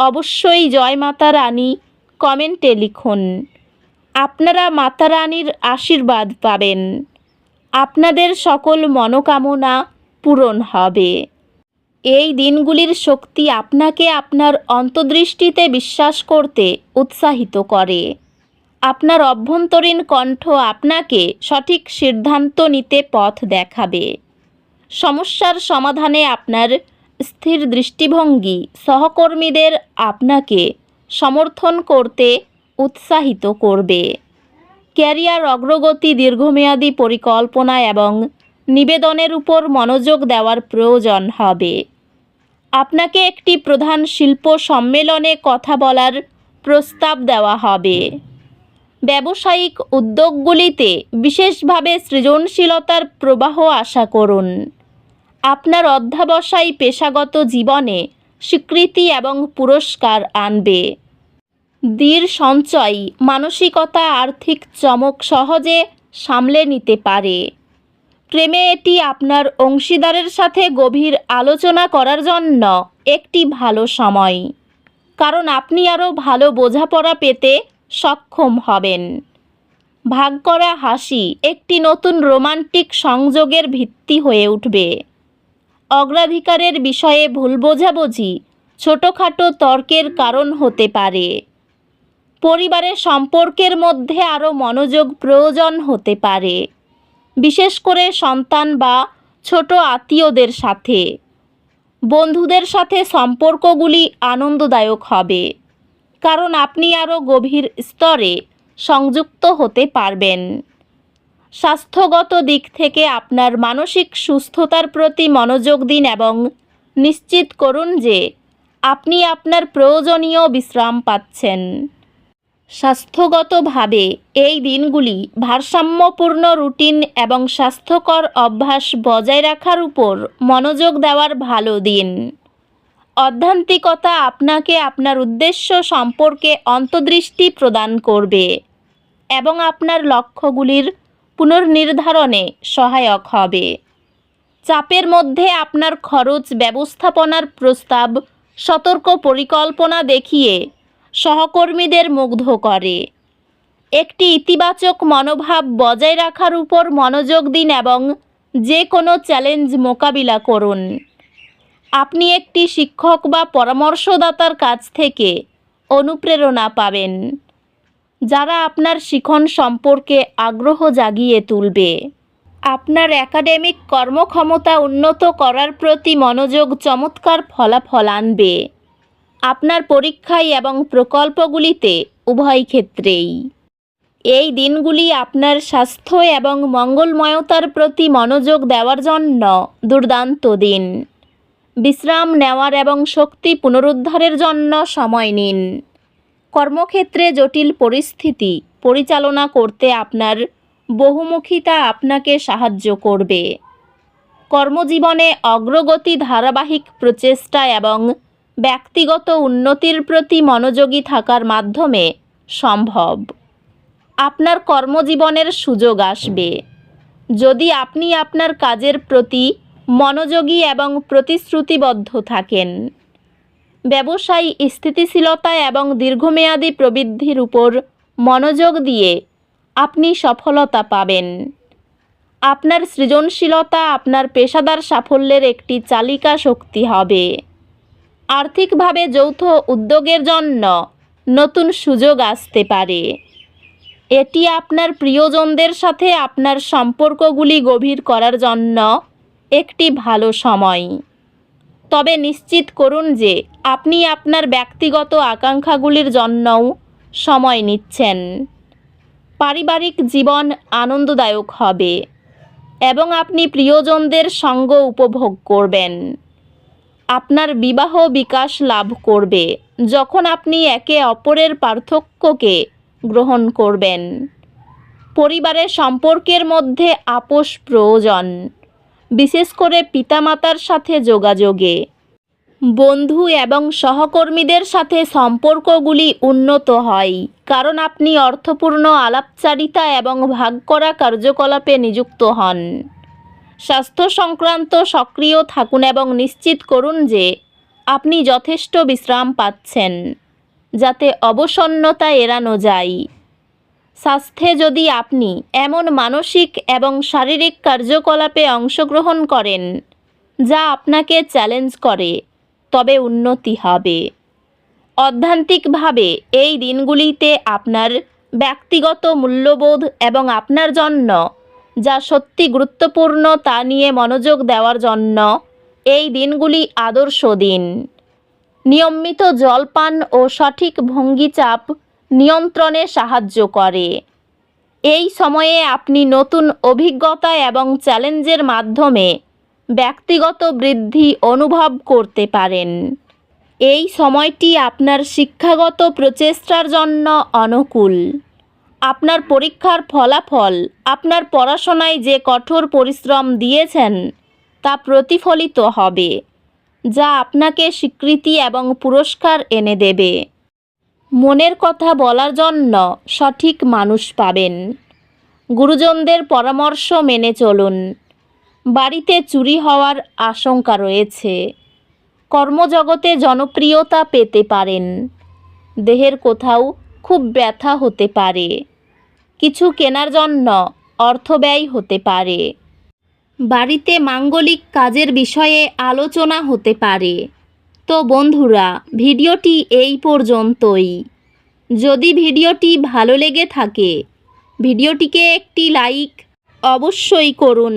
অবশ্যই জয় মাতা রানী, কমেন্টে লিখুন। আপনারা মাতা রানীর আশীর্বাদ পাবেন। আপনাদের সকল মনোকামনা পূরণ হবে। এই দিনগুলির শক্তি আপনাকে আপনার অন্তর্দৃষ্টিতে বিশ্বাস করতে উৎসাহিত করে। আপনার অভ্যন্তরীণ কণ্ঠ আপনাকে সঠিক সিদ্ধান্ত নিতে পথ দেখাবে। সমস্যার সমাধানে আপনার স্থির দৃষ্টিভঙ্গি সহকর্মীদের আপনাকে সমর্থন করতে উৎসাহিত করবে। ক্যারিয়ার অগ্রগতি দীর্ঘমেয়াদী পরিকল্পনা এবং নিবেদনের উপর মনোযোগ দেওয়ার প্রয়োজন হবে। আপনাকে একটি প্রধান শিল্প সম্মেলনে কথা বলার প্রস্তাব দেওয়া হবে। ব্যবসায়িক উদ্যোগগুলিতে বিশেষভাবে সৃজনশীলতার প্রবাহ আশা করুন। আপনার অধ্যাবসায় পেশাগত জীবনে স্বীকৃতি এবং পুরস্কার আনবে। দীর সঞ্চয়, মানসিকতা, আর্থিক চমক সহজে সামলে নিতে পারে। প্রেমে এটি আপনার অংশীদারের সাথে গভীর আলোচনা করার জন্য একটি ভালো সময়। কারণ আপনি আরও ভালো বোঝাপড়া পেতে সক্ষম হবেন। ভাগ করা হাসি একটি নতুন রোমান্টিক সংযোগের ভিত্তি হয়ে উঠবে। অগ্রাধিকারের বিষয়ে ভুল বোঝাবুঝি, ছোটোখাটো তর্কের কারণ হতে পারে। পরিবারের সম্পর্কের মধ্যে আরও মনোযোগ প্রয়োজন হতে পারে, বিশেষ করে সন্তান বা ছোট আত্মীয়দের সাথে। বন্ধুদের সাথে সম্পর্কগুলি আনন্দদায়ক হবে, কারণ আপনি আরও গভীর স্তরে সংযুক্ত হতে পারবেন। স্বাস্থ্যগত দিক থেকে আপনার মানসিক সুস্থতার প্রতি মনোযোগ দিন এবং নিশ্চিত করুন যে আপনি আপনার প্রয়োজনীয় বিশ্রাম পাচ্ছেন। স্বাস্থ্যগতভাবে এই দিনগুলি ভারসাম্যপূর্ণ রুটিন এবং স্বাস্থ্যকর অভ্যাস বজায় রাখার উপর মনোযোগ দেওয়ার ভালো দিন। অধ্যান্তিকতা আপনাকে আপনার উদ্দেশ্য সম্পর্কে অন্তর্দৃষ্টি প্রদান করবে এবং আপনার লক্ষ্যগুলির পুনর্নির্ধারণে সহায়ক হবে। চাপের মধ্যে আপনার খরচ ব্যবস্থাপনার প্রস্তাব, সতর্ক পরিকল্পনা দেখিয়ে সহকর্মীদের মুগ্ধ করে। একটি ইতিবাচক মনোভাব বজায় রাখার উপর মনোযোগ দিন এবং যে কোনো চ্যালেঞ্জ মোকাবিলা করুন। আপনি একটি শিক্ষক বা পরামর্শদাতার কাছ থেকে অনুপ্রেরণা পাবেন। যারা আপনার শিখন সম্পর্কে আগ্রহ জাগিয়ে তুলবে। আপনার একাডেমিক কর্মক্ষমতা উন্নত করার প্রতি মনোযোগ চমৎকার ফলাফল আনবে। আপনার পরীক্ষায় এবং প্রকল্পগুলিতে উভয় ক্ষেত্রেই। এই দিনগুলি আপনার স্বাস্থ্য এবং মঙ্গলময়তার প্রতি মনোযোগ দেওয়ার জন্য দুর্দান্ত দিন। বিশ্রাম নেওয়ার এবং শক্তি পুনরুদ্ধারের জন্য সময় নিন। কর্মক্ষেত্রে জটিল পরিস্থিতি পরিচালনা করতে আপনার বহুমুখিতা আপনাকে সাহায্য করবে। কর্মজীবনে অগ্রগতি ধারাবাহিক প্রচেষ্টা এবং ব্যক্তিগত উন্নতির প্রতি মনোযোগী থাকার মাধ্যমে সম্ভব। আপনার কর্মজীবনের সুযোগ আসবে। যদি আপনি আপনার কাজের প্রতি মনোযোগী এবং প্রতিশ্রুতিবদ্ধ থাকেন ব্যবসায়ী স্থিতিশীলতা এবং দীর্ঘমেয়াদী প্রবৃদ্ধির উপর মনোযোগ দিয়ে আপনি সফলতা পাবেন। আপনার সৃজনশীলতা, আপনার পেশাদার সাফল্যের একটি চালিকা শক্তি হবে। আর্থিকভাবে যৌথ উদ্যোগের জন্য নতুন সুযোগ আসতে পারে। এটি আপনার প্রিয়জনদের সাথে আপনার সম্পর্কগুলি গভীর করার জন্য একটি ভালো সময়। তবে নিশ্চিত করুন যে আপনি আপনার ব্যক্তিগত আকাঙ্ক্ষাগুলির জন্যও সময় নিচ্ছেন। পারিবারিক জীবন আনন্দদায়ক হবে এবং আপনি প্রিয়জনদের সঙ্গ উপভোগ করবেন। আপনার বিবাহ বিকাশ লাভ করবে যখন আপনি একে অপরের পার্থক্যকে গ্রহণ করবেন। পরিবারের সম্পর্কের মধ্যে আপোষ প্রয়োজন, বিশেষ করে পিতামাতার সাথে যোগাযোগে। বন্ধু এবং সহকর্মীদের সাথে সম্পর্কগুলি উন্নত হয়। কারণ আপনি অর্থপূর্ণ আলাপচারিতা এবং ভাগ করা কার্যকলাপে নিযুক্ত হন। স্বাস্থ্য সংক্রান্ত সক্রিয় থাকুন এবং নিশ্চিত করুন যে আপনি যথেষ্ট বিশ্রাম পাচ্ছেন, যাতে অবসন্নতা এড়ানো যায়। স্বাস্থ্যে যদি আপনি এমন মানসিক এবং শারীরিক কার্যকলাপে অংশগ্রহণ করেন, যা আপনাকে চ্যালেঞ্জ করে তবে উন্নতি হবে। অধ্যান্তিকভাবে, এই দিনগুলিতে আপনার ব্যক্তিগত মূল্যবোধ এবং আপনার জন্য, যা সত্যি গুরুত্বপূর্ণ তা নিয়ে মনোযোগ দেওয়ার জন্য, এই দিনগুলি আদর্শ দিন। নিয়মিত জলপান ও সঠিক ভঙ্গিচাপ নিয়ন্ত্রণে সাহায্য করে। এই সময়ে আপনি নতুন অভিজ্ঞতা এবং চ্যালেঞ্জের মাধ্যমে ব্যক্তিগত বৃদ্ধি অনুভব করতে পারেন। এই সময়টি আপনার শিক্ষাগত প্রচেষ্টার জন্য অনুকূল। আপনার পরীক্ষার ফলাফল, আপনার পড়াশোনায় যে কঠোর পরিশ্রম দিয়েছেন, তা প্রতিফলিত হবে, যা আপনাকে স্বীকৃতি এবং পুরস্কার এনে দেবে। মনের কথা বলার জন্য সঠিক মানুষ পাবেন। গুরুজনদের পরামর্শ মেনে চলুন। বাড়িতে চুরি হওয়ার আশঙ্কা রয়েছে। কর্মজগতে জনপ্রিয়তা পেতে পারেন। দেহের কোথাও খুব ব্যথা হতে পারে। কিছু কেনার জন্য অর্থ ব্যয় হতে পারে। বাড়িতে মাঙ্গলিক কাজের বিষয়ে আলোচনা হতে পারে। তো বন্ধুরা, ভিডিওটি এই পর্যন্তই। যদি ভিডিওটি ভালো লেগে থাকে, ভিডিওটিকে একটি লাইক অবশ্যই করুন।